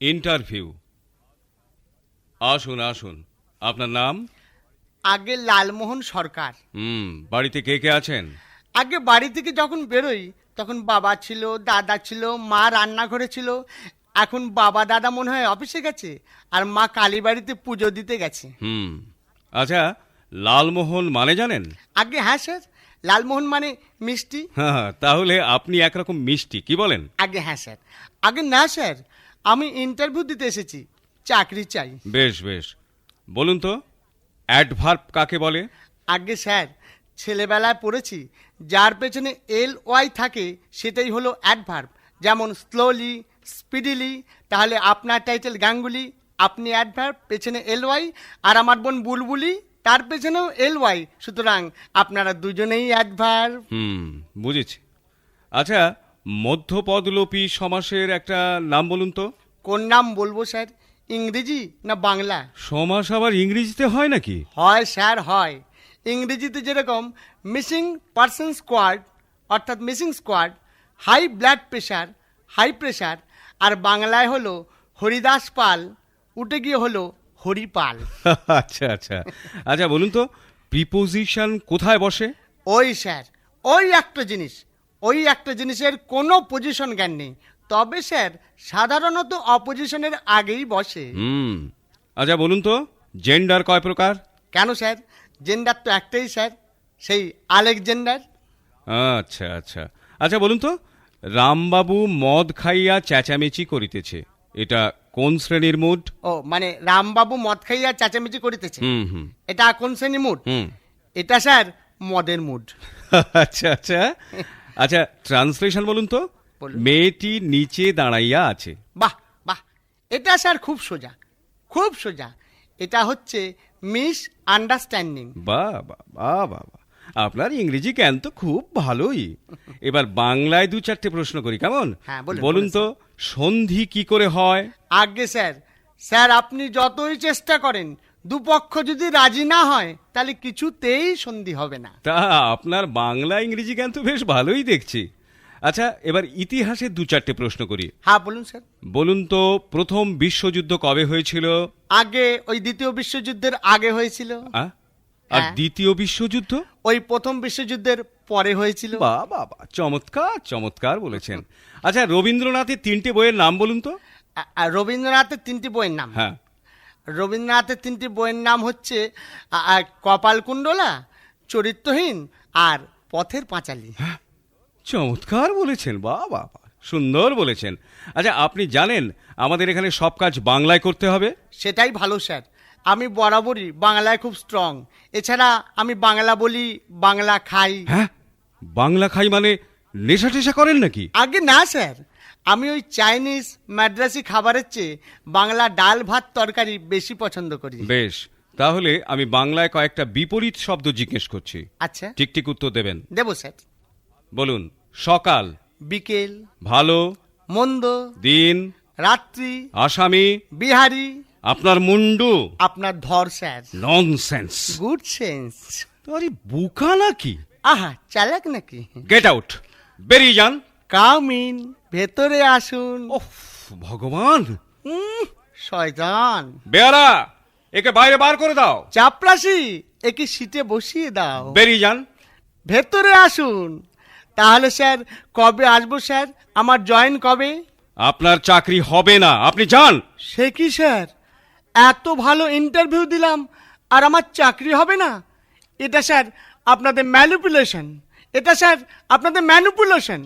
Interview. আসুন আসুন। আপনার নাম? আগে লালমোহন সরকার। হুম বাড়িতে কে কে আছেন? আগে বাড়ি থেকে যখন বেরোই তখন বাবা ছিল দাদা ছিল মা রান্নাঘরে ছিল। এখন বাবা দাদা মনে হয় অফিসে গেছে আর মা কালীবাড়িতে পুজো দিতে গেছে। হুম। আচ্ছা লালমোহন মানে জানেন? আগে হ্যাঁ স্যার। লালমোহন মানে মিষ্টি? হ্যাঁ তাহলে আপনি একরকম মিষ্টি কি বলেন? আগে হ্যাঁ স্যার। আগে না স্যার আমি ইন্টারভিউ দিতে এসেছি চাকরি চাই। বেশ বেশ। বলুন তো অ্যাডভার্ব কাকে বলে? আগে স্যার ছেলেবেলায় পড়েছি যার পেছনে এল ওয়াই থাকে সেটাই হলো অ্যাডভার্ব যেমন স্লোলি স্পিডিলি তাহলে আপনার টাইটেল গাঙ্গুলি আপনি অ্যাডভার্ব পেছনে এল ওয়াই আর আমার বোন বুলবুলি তার পেছনেও এল ওয়াই। সুতরাং আপনারা দুজনেই অ্যাডভার্ব হুম বুঝেছি। আচ্ছা মধ্যপদলোপী সমাসের একটা নাম বলুন তো। কোন নাম বলব স্যার? ইংরেজি না বাংলা? সমাস আবার ইংরেজিতে হয় নাকি? হয় স্যার হয়। ইংরেজিতে যেরকম মিসিং পার্সন স্কোয়াড অর্থাৎ missing squad high blood pressure high pressure আর বাংলায় হলো হরিদাস পাল উঠে গিয়ে হলো হরিপাল। আচ্ছা আচ্ছা। আচ্ছা বলুন তো প্রিপোজিশন কোথায় বসে? ওই স্যার ওই একটা জিনিস ওই একটা জিনিসের কোনো পজিশন জ্ঞান নেই। তবে স্যার সাধারণত অপোজিশনের আগেই বসে। হুম। আচ্ছা বলুন তো জেন্ডার কয় প্রকার? কেন স্যার? জেন্ডার তো একটাই স্যার সেই আলেকজেন্ডার। আচ্ছা আচ্ছা। আচ্ছা বলুন তো রামবাবু মদ খাইয়া চেঁচামেচি করিতেছে এটা কোন শ্রেণির মুড? ও মানে রামবাবু মদ খাইয়া চেঁচামেচি করিতেছে। হুম হুম। এটা কোন শ্রেণির মুড? হুম। এটা স্যার মদের মুড। আচ্ছা আচ্ছা। আচ্ছা ট্রান্সলেশন বলুন তো। মেয়েটি নিচে দাঁড়াইয়া আছে। বাহ বাহ। এটা স্যার খুব সোজা খুব সোজা। এটা হচ্ছে মিস আন্ডারস্ট্যান্ডিং। বাহ বাহ বাহ বাহ বাহ। আপনার ইংরেজি জ্ঞান তো খুব ভালোই। এবার বাংলায় দু চারটে প্রশ্ন করি কেমন? হ্যাঁ, বলুন, তো সন্ধি কি করে হয়? আগে স্যার স্যার আপনি যতই চেষ্টা করেন দুপক্ষ যদি রাজি না হয় তাহলে কিছুতেই সন্ধি হবে না। তা আপনার বাংলা ইংরেজি জ্ঞান তো বেশ ভালোই দেখছি। আচ্ছা এবার ইতিহাসে দু চারটে প্রশ্ন করি। হ্যাঁ বলুন স্যার। বলুন তো প্রথম বিশ্বযুদ্ধ কবে হয়েছিল? আগে ওই দ্বিতীয় বিশ্বযুদ্ধের আগে হয়েছিল। আ? আর হ্যাঁ। দ্বিতীয় বিশ্বযুদ্ধ? ওই প্রথম বিশ্বযুদ্ধের পরে হয়েছিল। বা বাবা চমৎকার চমৎকার বলেছেন। আচ্ছা রবীন্দ্রনাথের তিনটে বইয়ের নাম বলুন তো। আ- আর রবীন্দ্রনাথের তিনটি বইয়ের নাম। হ্যাঁ। রবীন্দ্রনাথের তিনটি বইয়ের নাম হচ্ছে আ- আ, কপালকুণ্ডলা চরিত্রহীন আর পথের পাঁচালী। চমৎকার বলেছেন বা বাবা সুন্দর বলেছেন। আচ্ছা আপনি জানেন আমাদের এখানে সব কাজ বাংলায় করতে হবে? সেটাই ভালো স্যার। আমি বরাবরই বাংলায় খুব স্ট্রং এছাড়া আমি বাংলা বলি বাংলা খাই। হ্যাঁ? বাংলা খাই মানে নেশা টেশা করেন নাকি? আগে না স্যার। আমি ওই চাইনিজ মাদ্রাসি খাবারের চেয়ে বাংলা ডাল ভাত তরকারি বেশি পছন্দ করি। বেশ তাহলে আমি বাংলায় কয়েকটা বিপরীত শব্দ জিজ্ঞেস করছি। আচ্ছা। ঠিক ঠিক উত্তর দেবেন। দেব স্যার। বলুন সকাল বিকেল ভালো মন্দ দিন রাত্রি আসামি বিহারি আপনার মুন্ডু? আপনার ধর স্যার। ননসেন্স গুড সেন্স আরে বুকা নাকি? আহা চালাক নাকি? গেট আউট বেরিয়ে যান। কাম ইন ভেতরে আসুন। ওহ ভগবান। শয়তান। বেয়ারা একে বাইরে বার করে দাও। চাপরাশি একে সিটে বসিয়ে দাও। বেরিয়ে যান। ভেতরে আসুন। তাহলে স্যার কবে আসব স্যার? আমার জয়েন কবে? আপনার চাকরি হবে না। আপনি যান। সে কি স্যার? এত ভালো ইন্টারভিউ দিলাম, আর আমার চাকরি হবে না। এটা স্যার, আপনাদের ম্যানিপুলেশন এটা স্যার, আপনাদের ম্যানিপুলেশন